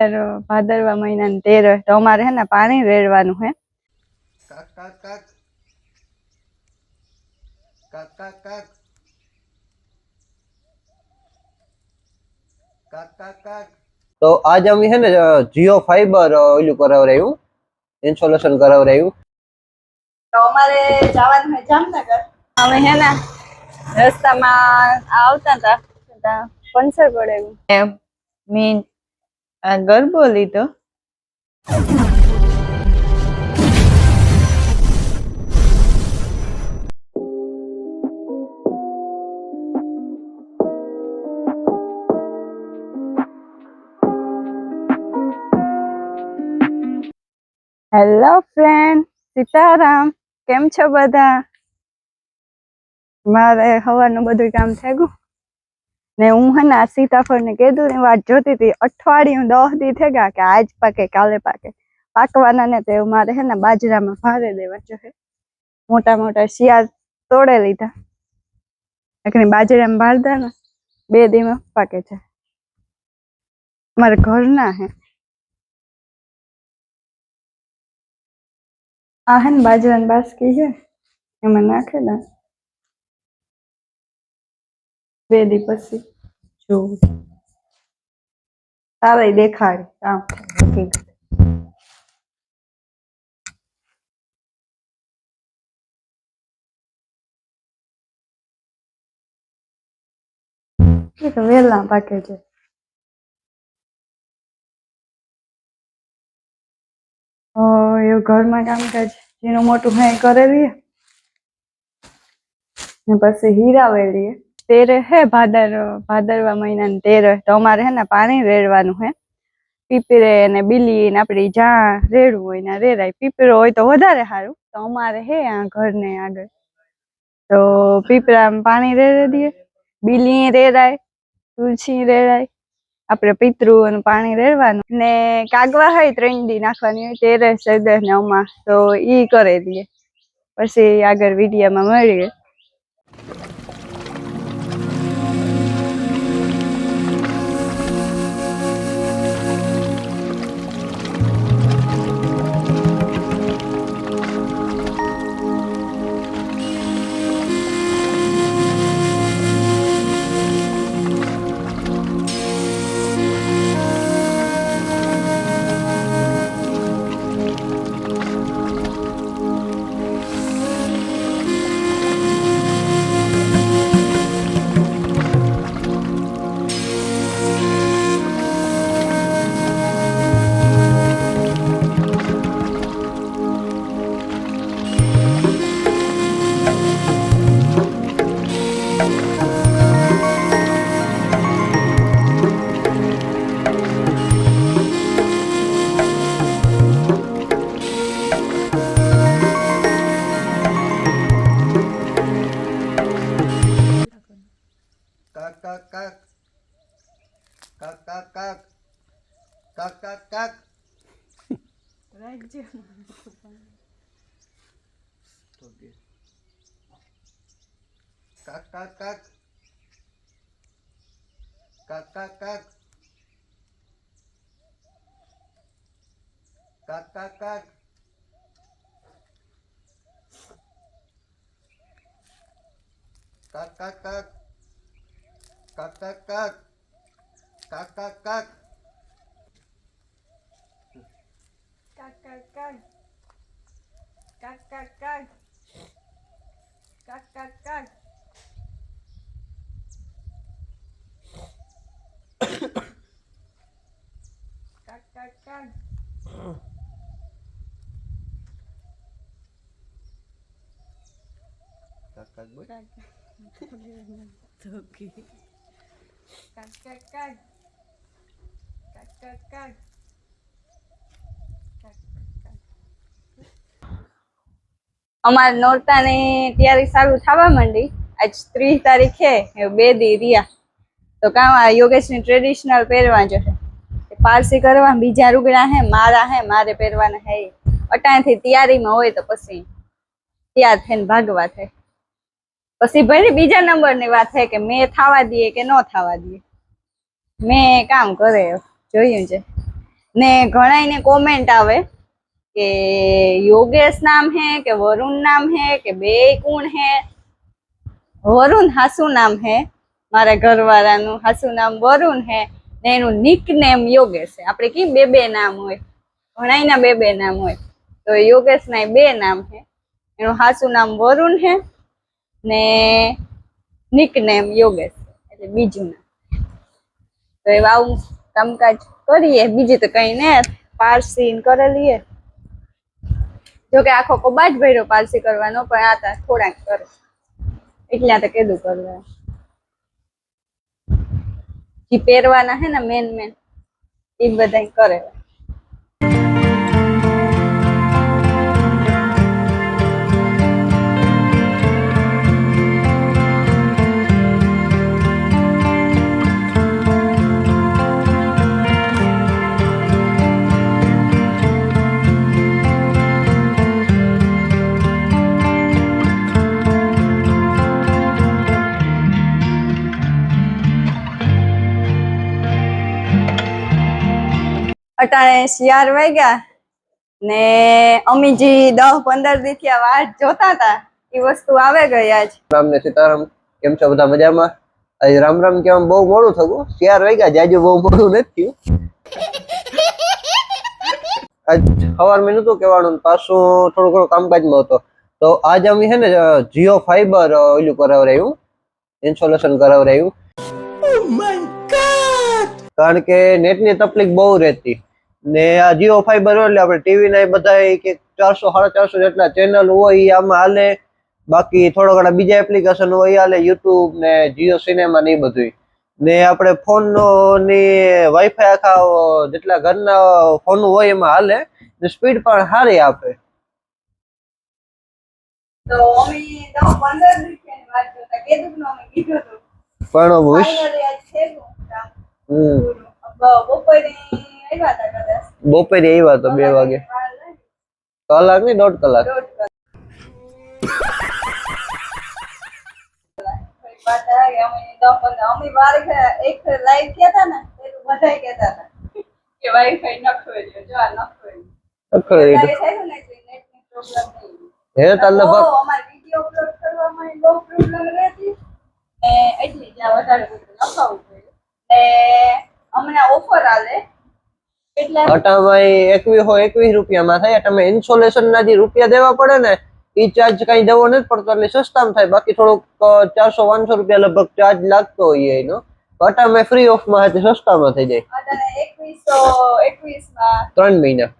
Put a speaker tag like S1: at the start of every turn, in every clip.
S1: ભાદરવા મહિનાની તેર હોય તો અમારે હે ને પાણી રેડવાનું હે.
S2: તો આજ અમે હે ને જીઓ ફાઈબર ઓલું કરાવરાયું. ઇન્સ્ટોલેશન કરાવરાયું.
S1: તો અમારે જવાનું હે જામનગર. અમે હે ને રસ્તામાં આવતા હતા પંચર પડે એમ મીન આ ગરબો લીધો હેલો ફ્રેન્ડ સીતારામ, કેમ છો બધા? મારે હવાનું બધું કામ થઈ ગયું ને હું હે ને સીતાફળને કીધું ને વાત જોતી હતી, અઠવાડિયું દસ દી થઈ ગયા કે આજ પાકે કાલે પાકે. પાકવાના ને તે મારે હે ને બાજરામાં ભારે દેવા છે મોટા મોટા શિયાળ તોડે લીધા. એકની બાજરામાં ભારતા ને બે દીમાં પાકે છે. મારે ઘરના હે. આ હે ને બાજરાની બાસકી છે, એમાં નાખેલા બે દી પછી. જોવું તારે દેખાડ કામ હકીકત વેલા પાકે છે. એવું ઘરમાં કામકાજ જેનું મોટું હોય એ કરે લઈએ ને પછી હીરા વેલીએ. તેરે હે ભાદર, ભાદરવા મહિનાની તેર તો અમારે હે ને પાણી રેડવાનું હે. પીપરે ને બીલી ને આપડી જ્યાં રેડવું હોય ને રેડાય. પીપરો હોય તો વધારે સારું તો અમારે હે આ ઘરને આગળ. તો પીપરા પાણી રેડી દઈએ બીલી રેડાય, તુલસી રેડાય. આપણે પિતૃઓનું પાણી રેડવાનું. ને કાગવા હોય ત્રણ દી નાખવાની હોય તેરે સદે ને અમા. તો ઈ કરી દઈએ પછી આગળ વિડીયામાં મળીએ.
S2: Kak, kak, kak. Raja. Oke. Kak, kak, kak. Kak, kak, kak. Kak, kak, kak. Kak, kak, kak.
S1: Kak, kak, kak. Kak, kak, kak. cay cay. Cay cay cay. Cay
S2: cay cay. Cay
S1: cay cay. Cay cay bữa. Đây thật અમારે નોરતાની તૈયારી સારું થવા માંડી. આજ ત્રીસ તારીખે બે દી રહ્યા. તો કામ આ યોગેશની ટ્રેડિશનલ પહેરવા જશે પારસી કરવા બીજા રૂગડા હે, મારા હે, મારે પહેરવાના હે. અટાણથી તૈયારીમાં હોય તો પછી તૈયાર થઈને ભાગવા થાય. પછી ભાઈ બીજા નંબરની વાત છે કે મેં થવા દઈએ કે ન થવા દઈએ. મેં કામ કરે, જોયું છે. ને ઘણાયને કોમેન્ટ આવે કે યોગેશ નામ હે, કે વરુણ નામ હે, કે બે કોણ હે. વરુણ હાસુ નામ હે, મારા ઘરવાળાનું હાસુ નામ વરુણ હે ને એનું નિક નેમ યોગેશ છે આપણે કી બે બે નામ હોય? ઘણાયના બે બે નામ હોય. તો યોગેશ ના બે નામ હે. એનું હાસુ નામ વરુણ હે ને નિક નેમ યોગેશ. એટલે બીજું નામ. તો એવા આવું કામકાજ કરીએ. બીજી તો કઈ ને. પારસી કરેલીએ જોકે આખો કબાજ ભર્યો પારસી કરવાનો, પણ આ તા થોડાક કરે. આ તો કીધું કરવા જે પહેરવાના હે ને મેન મેન એ બધા કરે. અટાણે શિયાર વાગ્યા ને અમીજી દસ પંદર દી થી વાટ જોતા હતા. એ વસ્તુ આવે ગઈ છે
S2: રામ ને સીતારામ કેમ છો બધા મજામાં? આજે રામ રામ કહેવામાં બહુ મોડું થયું. ચાર વાગ્યા જાજુ બહુ મોડું નથી થયું. આજ સવાર મેં નતું કહેવાનું પાછું થોડું ઘણું કામકાજમાં હતો. તો આજ અમે છે ને જીઓ ફાઈબર ઓલું કરાવરાયું. ઇન્સ્ટોલેશન કરાવરાયું. કારણ કે નેટની તકલીફ બહુ રહેતી. ને આ જીઓ ફાઈબર હોય એટલે આપણે ટીવી ના એ બધા કે ચારસો સાડા ચારસો જેટલા ચેનલ હોય એ આમાં હાલે. બાકી થોડા ઘણા બીજા એપ્લિકેશન હોય હાલે યુટ્યુબ ને જીઓ સિનેમા ને એ બધું ને આપણે ફોનની વાઈફાઈ આખા જેટલા ઘરના ફોન હોય એમાં હાલે. ને સ્પીડ પણ સારી આપે. પણ
S1: બપોરે આવ્યા હતા
S2: બે વાગે. કલાક ને દોઢ કલાક.
S1: એટલે બધાય કહેતા હતા કે વાઈફાઈ નખો એટલે જો નહીં. વધારે નખાવું ને હમણાં ઓફર આલે.
S2: અટામાં એકવીસ હોય એકવીસ રૂપિયામાં થાય તમે ઇન્સોલેશન ના જે રૂપિયા દેવા પડે ને એ ચાર્જ કઈ દેવો નથી પડતો એટલે સસ્તામાં થાય. બાકી થોડુંક ચારસો પાંચસો રૂપિયા લગભગ ચાર્જ લાગતો હોય એનો. અટામાં ફ્રી ઓફમાં હતી સસ્તામાં થઈ જાય. ત્રણ મહિના.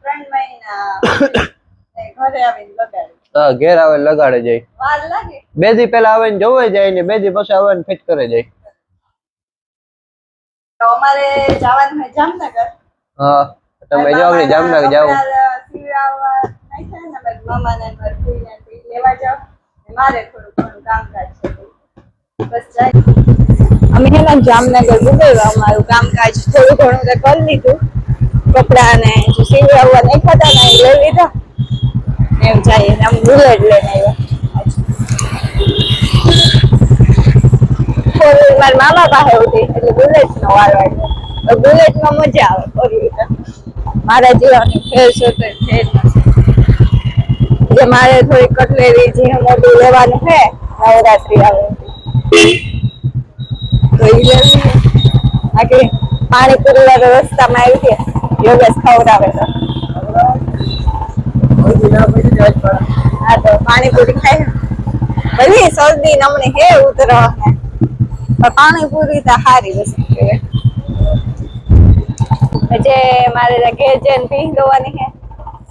S2: હા ઘેર આવે લગાડે જાય. બે દી પેલા આવે ને જોવે જાય ને બે દી પછી આવે ને ફિટ કરે જાય.
S1: અમારે જવાનું જામનગર.
S2: હા તમે
S1: જાઓ ને જામનગર જાઓ. અમે હે જામનગર ગુબેવા અમારું કામકાજ થોડું ઘણું તો કરી લીધું. કપડા ને સીવી સીવડાવવા નહીં ખાતા ને લઈ લીધા. એમ જાય આમ બુલેટ લઈને આવ્યા. મારા મામા પાસે હતી એટલે બુલેટ નો વારો આવ્યો. તો બુલેટમાં મજા આવે મારા જીવાની ફેર છે તો ફેર જે મારે થોડી કટલેરી જે મોટું લેવાનું છે, નવરાત્રી આવે. તો એ લેવી. બાકી પાણીપુરી વાળા રસ્તામાં આવી છે યોગેશ ખવડાવે તો હા તો પાણીપુરી ખાય ભલે શરદી નમણી હે ઉતરવા પણ પાણીપુરી તો સારી વસ્તુ કહેવાય જે મારે ઘેર જઈને દોવાની હે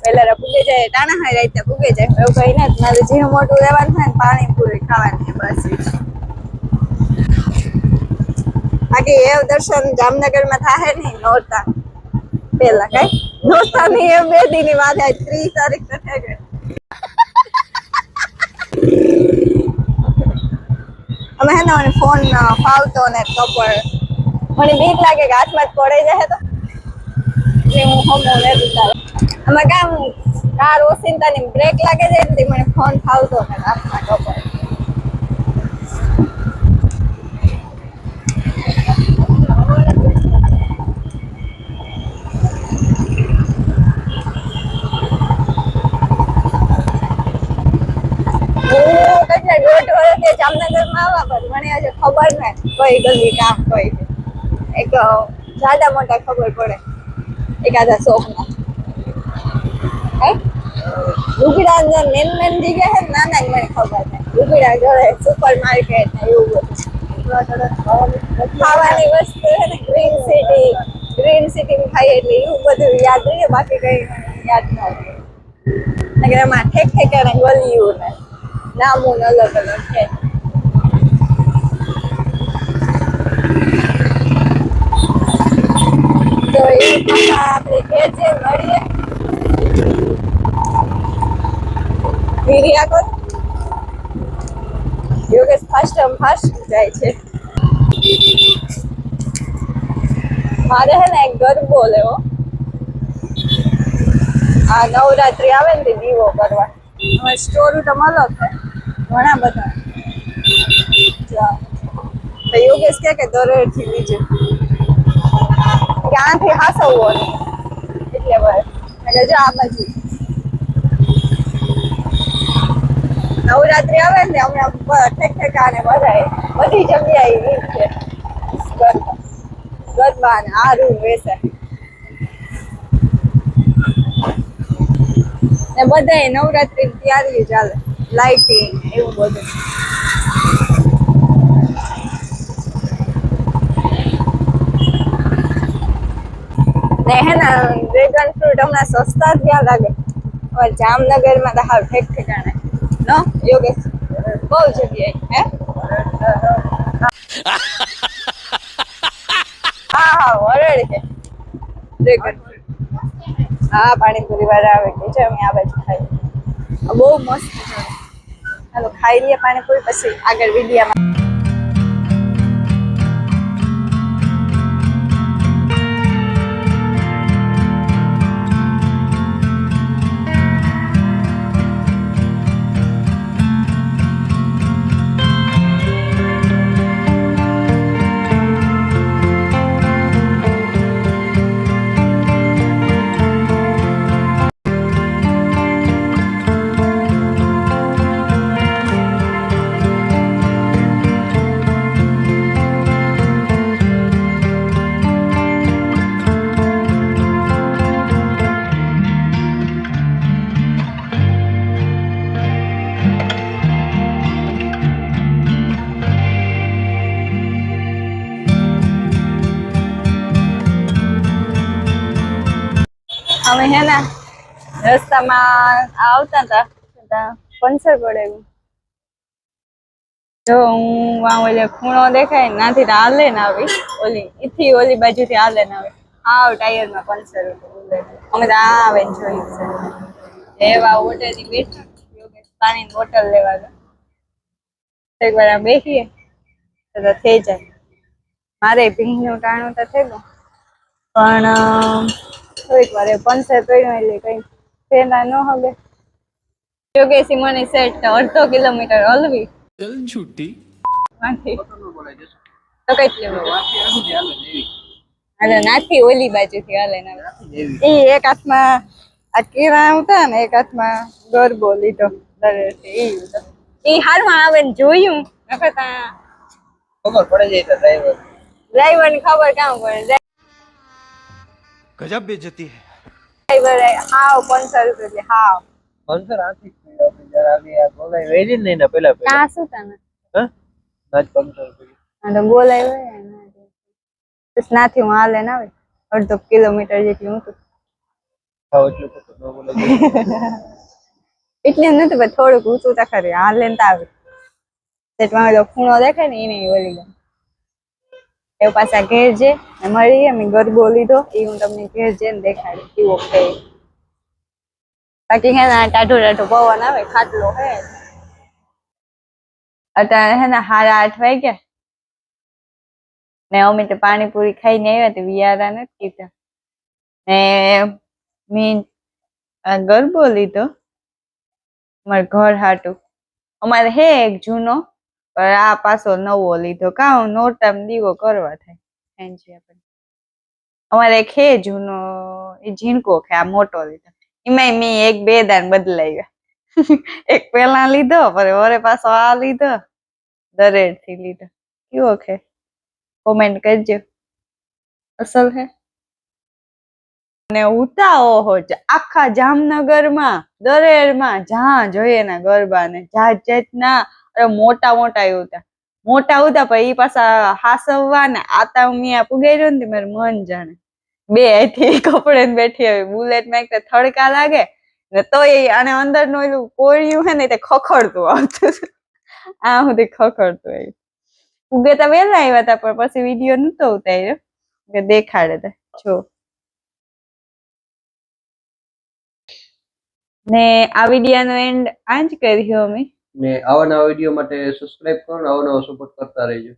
S1: પેલા પૂગે જાય ટાણા હાય રાઈતે પૂગે જાય. એવું કઈ નથી મારે જે મોટું લેવાનું થાય ને પાણીપુરી ખાવાની બસ બાકી એવું દર્શન જામનગરમાં થાય નહીં નોરતા. પેલા કઈ. નોરતા ની એ બે દી ની વાત ત્રીસ તારીખ તો થઈ ગઈ. અમે હે ને ફોન ફાવતો ને કપડ મને બીક લાગે કે હાથમાં જ પડે જાય તો. હું હમણાં રહેતું કામ કાર ઓસિંતાની બ્રેક લાગે છે એનાથી મને ફોન ફાવતો ને રાતના ખબર જામનગરમાં આવવા પણ મને આજે ખબર ને કઈ ગલી કામ કોઈ એક જાદા મોટા ખબર પડે એકાદા શોપમાં હે? લુગડા અંદર મેન મેન જગ્યા છે નાના જ મને ખબર છે. લુગડા જોડે સુપર માર્કેટ ને એવું બધું. ખાવાની વસ્તુ છે ને ગ્રીન સિટી ગ્રીન સિટી ખાઈ એટલે એવું બધું યાદ રહીએ બાકી કઈ યાદ ન હોય નકર એમાં ઠેક ઠેકાણે ગલિયું ને નામું અલગ અલગ છે. તો એ આપણે મળીએ. યોગેશ ફાસ્ટ ફાસ્ટ જાય છે. મારે હે ને એક ગરબો લેવો. આ નવરાત્રી આવે ને દીવો કરવા. હવે સ્ટોરી તો અલગ છે ઘણા બધા. યોગેશ કે કે દરેકથી બીજું. ક્યાંથી હાસવવો એટલે બસ એટલે જો આ બાજુ. નવરાત્રી આવે ને હમણાં ઠેક ઠેકાણે બધાય બધી જગ્યાએ ઈ છે. ગરબા. ને આરું વેસે. ને બધાય નવરાત્રી તૈયારી ચાલે. લાઇટિંગ એવું બધું. હે ને ડ્રેગન ફ્રૂટ હમણાં સસ્તા થયા લાગે. હવે જામનગરમાં તો હાલ ઠેક ઠેકાણે. નો? યોગેશ, બહુ જગ્યાએ, હે? હા હા વરડ છે. ડ્રેગન હા, પાણીપુરી વાળા આવે કે છે અમે આ બાજુ ખાઈ બહુ મસ્ત છે. ચાલો ખાઈ લઈએ પાણીપુરી, પછી આગળ વિડીયામાં. અમે હે ને રસ્તામાં આવતા હતા. ત્યાં પંચર પડેલું જો હું વાં ઓલે ખૂણો દેખાય નાથી હાલે ને આવી. ઓલી, ઈથી ઓલી બાજુથી હાલે ને આવી. આવ ટાયરમાં પંચર અમે તો આ આવે ને જોયું છે એવા હોટેલની બેઠી. પાણી પાણીની બોટલ લેવા ગયા. એક વાર આ બેસીએ. તો થઈ જાય. મારે ભીંગનું ટાણું તો ગયું પણ થોડીક વાર પંચે પડ્યું એટલે કઈ પેલા ન હવે યોગેશી મને સેટ અડધો કિલોમીટર હલવી.
S3: ચલ
S1: છૂટી તો કઈ હાલે નાથી ઓલી બાજુથી હાલે ના એ એક હાથમાં આ કેરા આવતા ને એક હાથમાં ગરબો લીધો. દરેથી એ હારમાં આવે ને જોયું. નકર
S2: ખબર પડે જાય તો ડ્રાઈવર
S1: ડ્રાઈવર ને ખબર કામ પડે.
S3: गजब बेइज्जती है
S1: ડ્રાઈવર હાવ પંચર રૂપિયા એટલે હાવ
S2: પંચર આથી જ થયું આપણે જરા આવી આ ગોલાઈ વેરી ને એના પેલા પેલા
S1: ક્યાં શું તને
S2: હા ના જ પંચર થયું
S1: આ તો બોલાય હોય ને બસ નાથી હું હાલે ના આવે અડધો કિલોમીટર જેટલું ઊંચું
S2: ખાવ એટલું ખોટું ન બોલે
S1: એટલે નથી પણ થોડુંક ઊંચું તો ખરી હાલે ને તો આવે સેટમાં ઓલો ખૂણો દેખાય ને એને ઓલી ગમ એ પાછા ઘેર જે મળીએ મેં ગરબો લીધો એ હું તમને ઘેર જઈને દેખાડી કેવો છે બાકી હે ને ટાઢો ટાઢો પવન આવે, ખાટલો હે. અત્યારે હે ને સાડા આઠ વાગ્યા. ને અમે તો પાણીપુરી ખાઈને આવ્યા તો વિયારા નથી કીધા. ને મેં ગરબો લીધો અમારે ઘર હાટું. અમારે હે એક જૂનો પણ આ પાછો નવો લીધો. કાં નોરતામાં દીવો કરવા થાય? સાંજે આપણે અમારે ખે જૂનો એ ઝીણકો ખે આ મોટો લીધો. એમાંય મેં એક બે દાન બદલાવ્યા. એક પેલા લીધો પણ વરે પાછો આ લીધો. દરેડથી લીધો. કેવો ખે કોમેન્ટ કરજો. અસલ હે? ને ઉતાવો હો આખા જામનગરમાં દરેડમાં જ્યાં જોઈએ ના ગરબા ને જાત જાતના મોટા મોટા આવ્યું ઉતા મોટા ઉતા પણ એ પાછા હાસવવા ને આતા મિયા પુગાડ્યો ને મારું મન જાણે. બે અહીંથી કપડે બેઠી આવી બુલેટમાં એક થડકા લાગે ને તોય અને અંદરનું એલું કોળિયું હે ને તે ખખડતું આવતું આ આ સુધી ખખડતું આવ્યું. ઉગે તો વહેલા આવ્યા હતા, પણ પછી વીડિયો નતો ઉતાર્યો. કે દેખાડે તા. જો. ને આ વિડીયોનો એન્ડ આ જ કર્યો અમે.
S2: ને આવા નવા વીડિયો માટે સબસ્ક્રાઇબ કરો ને આવો નવા સપોર્ટ કરતા રહેજો.